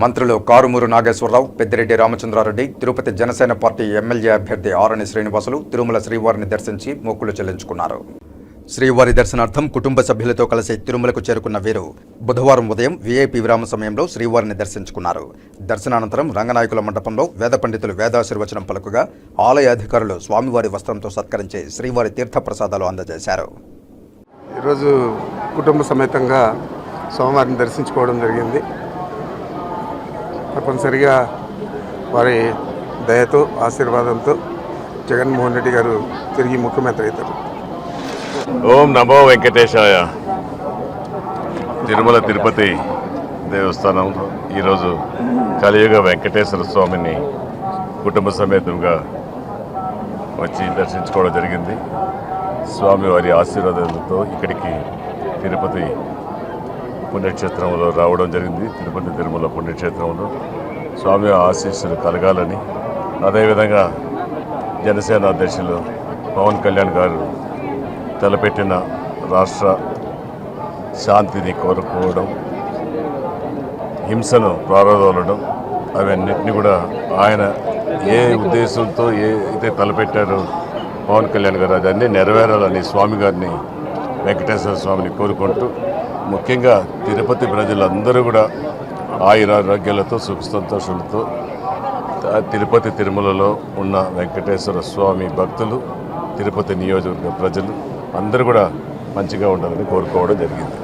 మంత్రులు Karumuru Nageswararao Peddireddy Ramachandra Reddy Tirupati Janasena party MLA అభ్యర్థి ఆరణి శ్రీనివాసులు తిరుమల శ్రీవారిని దర్శించి మొక్కులు చెల్లించుకున్నారు. శ్రీవారి దర్శనార్థం కుటుంబ సభ్యులతో కలిసి తిరుమలకు చేరుకున్న వీరు బుధవారం ఉదయం వీఐపీ విరామ సమయంలో శ్రీవారిని దర్శించుకున్నారు. దర్శనానంతరం రంగనాయకుల మండపంలో వేద పండితులు వేదాశీర్వచనం పలుకుగా ఆలయ అధికారులు స్వామివారి వస్త్రంతో సత్కరించి శ్రీవారి తీర్థ ప్రసాదాలు అందజేశారు. ఈరోజు కుటుంబ సమేతంగా స్వామివారిని దర్శించుకోవడం జరిగింది. తప్పనిసరిగా వారి దయతో ఆశీర్వాదంతో జగన్మోహన్ రెడ్డి గారు తిరిగి ముఖ్యమంత్రి అవుతారు. ఓం నమో వెంకటేశాయ. తిరుమల తిరుపతి దేవస్థానం ఈరోజు కలియుగ వెంకటేశ్వర స్వామిని కుటుంబ సమేతంగా వచ్చి దర్శించుకోవడం జరిగింది. స్వామివారి ఆశీర్వాదాలతో ఇక్కడికి తిరుపతి పుణ్యక్షేత్రంలో రావడం జరిగింది. తిరుపతి తిరుమల పుణ్యక్షేత్రంలో స్వామి ఆశీస్సులు కలగాలని అదేవిధంగా జనసేన అధ్యక్షులు పవన్ కళ్యాణ్ గారు తలపెట్టిన రాష్ట్ర శాంతిని కోరుకోవడం హింసను ప్రారంభం అవన్నిటిని కూడా ఆయన ఏ ఉద్దేశంతో ఏ అయితే తలపెట్టారో పవన్ కళ్యాణ్ గారు అదన్నీ నెరవేరాలని స్వామి గారిని వెంకటేశ్వర స్వామిని కోరుకుంటూ ముఖ్యంగా తిరుపతి ప్రజలందరూ కూడా ఆయురారోగ్యాలతో సుఖ సంతోషాలతో తిరుపతి తిరుమలలో ఉన్న వెంకటేశ్వర స్వామి భక్తులు తిరుపతి నియోజకవర్గ ప్రజలు అందరూ కూడా మంచిగా ఉండాలని కోరుకోవడం జరిగింది.